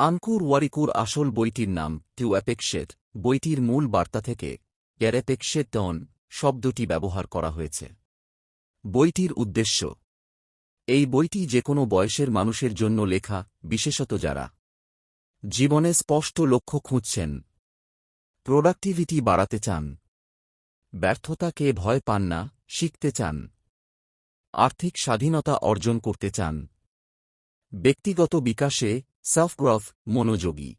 আনকুর ওয়ারিকুর আসল বইটির নাম টু অ্যাপেক্সেট বইটির মূল বার্তা থেকে ক্যারেপেক্সেট টন শব্দটি ব্যবহার করা হয়েছে। বইটির উদ্দেশ্য। এই বইটি যে কোনো বয়সের মানুষের জন্য লেখা, বিশেষত যারা জীবনে স্পষ্ট লক্ষ্য খুঁজছেন, প্রোডাক্টিভিটি বাড়াতে চান ব্যর্থতাকে ভয় পান না, শিখতে চান, আর্থিক স্বাধীনতা অর্জন করতে চান ব্যক্তিগত বিকাশে সেলফ গ্রথ মনোযোগী।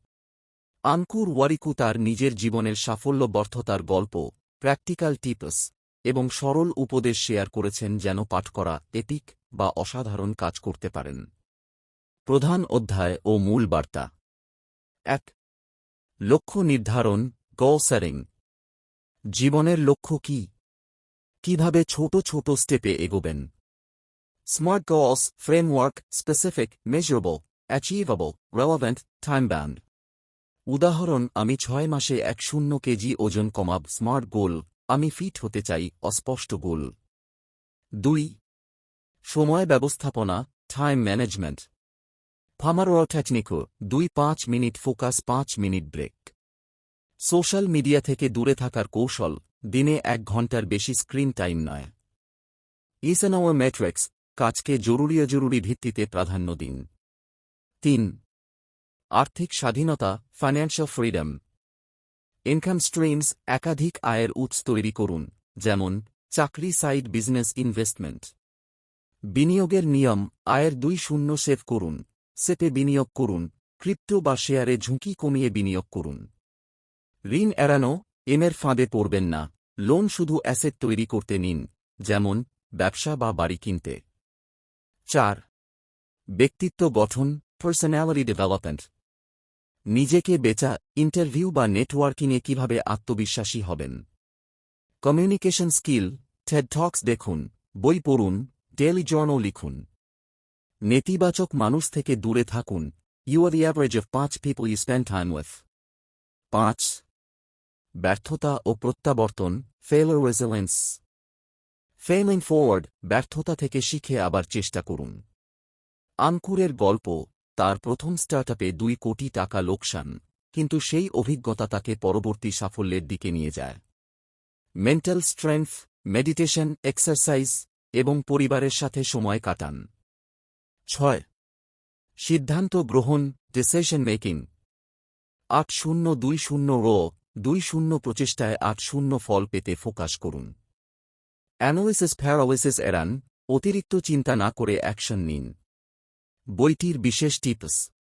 আনকুর ওয়ারিকু তার নিজের জীবনের সাফল্য ব্যর্থতার গল্প, প্র্যাকটিক্যাল টিপস এবং সরল উপদেশ শেয়ার করেছেন যেন পাঠ করা এপিক বা অসাধারণ কাজ করতে পারেন। প্রধান অধ্যায় ও মূল বার্তা। এক, লক্ষ্য নির্ধারণ গল সেটিং জীবনের লক্ষ্য কি? কীভাবে ছোট ছোট স্টেপে এগোবেন? Goals framework specific measurable achievable relevant time band উদাহরণ, আমি ছয় মাসে এক শূন্য কেজি ওজন কমাব স্মার্ট গোল আমি ফিট হতে চাই, অস্পষ্ট গোল দুই, সময় ব্যবস্থাপনা টাইম ম্যানেজমেন্ট ফামারোয়া টেকনিকো দুই পাঁচ মিনিট ফোকাস পাঁচ মিনিট ব্রেক সোশ্যাল মিডিয়া থেকে দূরে থাকার কৌশল, দিনে এক ঘণ্টার বেশি স্ক্রিন টাইম নয়. ইসেনাওয়ার ম্যাট্রিক্স কাজকে জরুরি জরুরি ভিত্তিতে প্রাধান্য দিন। তিন, আর্থিক স্বাধীনতা ফাইন্যান্সিয়াল ফ্রিডম ইনকাম স্ট্রিমস একাধিক আয়ের উৎস তৈরি করুন, যেমন চাকরি সাইড বিজনেস ইনভেস্টমেন্ট বিনিয়োগের নিয়ম, আয়ের দুই শূন্য সেভ করুন, সেটে বিনিয়োগ করুন, ক্রিপ্টো বা শেয়ারে ঝুঁকি কমিয়ে বিনিয়োগ করুন। ঋণ এড়ানো এমের ফাঁদে পড়বেন না, লোন শুধু অ্যাসেট তৈরি করতে নিন, যেমন ব্যবসা বা বাড়ি কিনতে। চার। ব্যক্তিত্ব গঠন পার্সোনালিটি ডেভেলপমেন্ট নিজেকে বেচা ইন্টারভিউ বা নেটওয়ার্কিংয়ে কীভাবে আত্মবিশ্বাসী হবেন। কমিউনিকেশন স্কিল টেড টক্স দেখুন, বই পড়ুন ডেলি জর্নও লিখুন। নেতিবাচক মানুষ থেকে দূরে থাকুন ইউ আর অ্যাভারেজ অফ পাঁচ people you spend time with পাঁচ। ব্যর্থতা ও প্রত্যাবর্তন ফেলার রেজিলেন্স ফেলিং ফরওয়ার্ড ব্যর্থতা থেকে শিখে আবার চেষ্টা করুন। আনকুরের গল্প, তার প্রথম স্টার্টআপে দুই কোটি টাকা লোকসান, কিন্তু সেই অভিজ্ঞতা তাকে পরবর্তী সাফল্যের দিকে নিয়ে যায়। মেন্টাল স্ট্রেংথ, মেডিটেশন, এক্সারসাইজ এবং পরিবারের সাথে সময় কাটান। ছয়, সিদ্ধান্ত গ্রহণ ডিসিশন মেকিং আট শূন্য দুই শূন্য রো, দুই শূন্য প্রচেষ্টায় আট শূন্য ফল পেতে ফোকাস করুন। অ্যানোলিসিস প্যারালিসিস এড়ান, অতিরিক্ত চিন্তা না করে অ্যাকশন নিন। বইটির বিশেষ টিপস।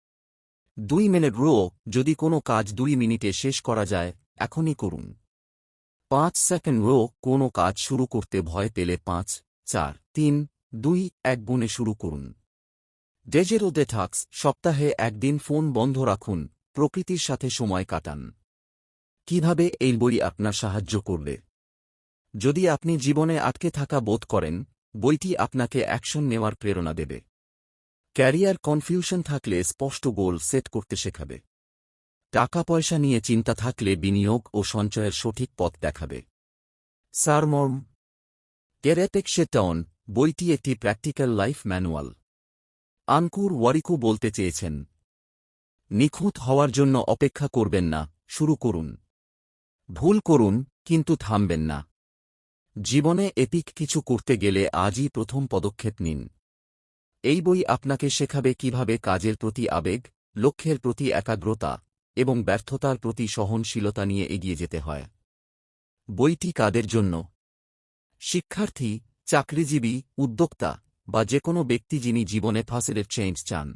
দুই মিনিট রো, যদি কোনো কাজ দুই মিনিটে শেষ করা যায়, এখনই করুন। পাঁচ সেকেন্ড রো, কোনো কাজ শুরু করতে ভয় পেলে পাঁচ, চার, তিন, দুই, এক গুণে শুরু করুন। ডেজেরো ডেটাক্স, সপ্তাহে একদিন ফোন বন্ধ রাখুন, প্রকৃতির সাথে সময় কাটান। কীভাবে এই বই আপনার সাহায্য করবে? যদি আপনি জীবনে আটকে থাকা বোধ করেন, বইটি আপনাকে অ্যাকশন নেওয়ার প্রেরণা দেবে। ক্যারিয়ার কনফিউশন থাকলে স্পষ্ট গোল সেট করতে শেখাবে। টাকা পয়সা নিয়ে চিন্তা থাকলে বিনিয়োগ ও সঞ্চয়ের সঠিক পথ দেখাবে। সারমর্ম কেরেটেকশেটন বইটি একটি practical life manual. Ankur Warikoo বলতে চেয়েছেন, নিখুঁত হওয়ার জন্য অপেক্ষা করবেন না, শুরু করুন। ভুল করুন, কিন্তু থামবেন না। জীবনে এপিক কিছু করতে গেলে আজই প্রথম পদক্ষেপ নিন। এই বই আপনাকে শেখাবে কীভাবে কাজের প্রতি আবেগ, লক্ষ্যের প্রতি একাগ্রতা এবং ব্যর্থতার প্রতি সহনশীলতা নিয়ে এগিয়ে যেতে হয়। বইটি কাদের জন্য? শিক্ষার্থী, চাকরিজীবী, উদ্যোক্তা বা যে কোনো ব্যক্তি যিনি জীবনে ফাসেলের চেঞ্জ চান।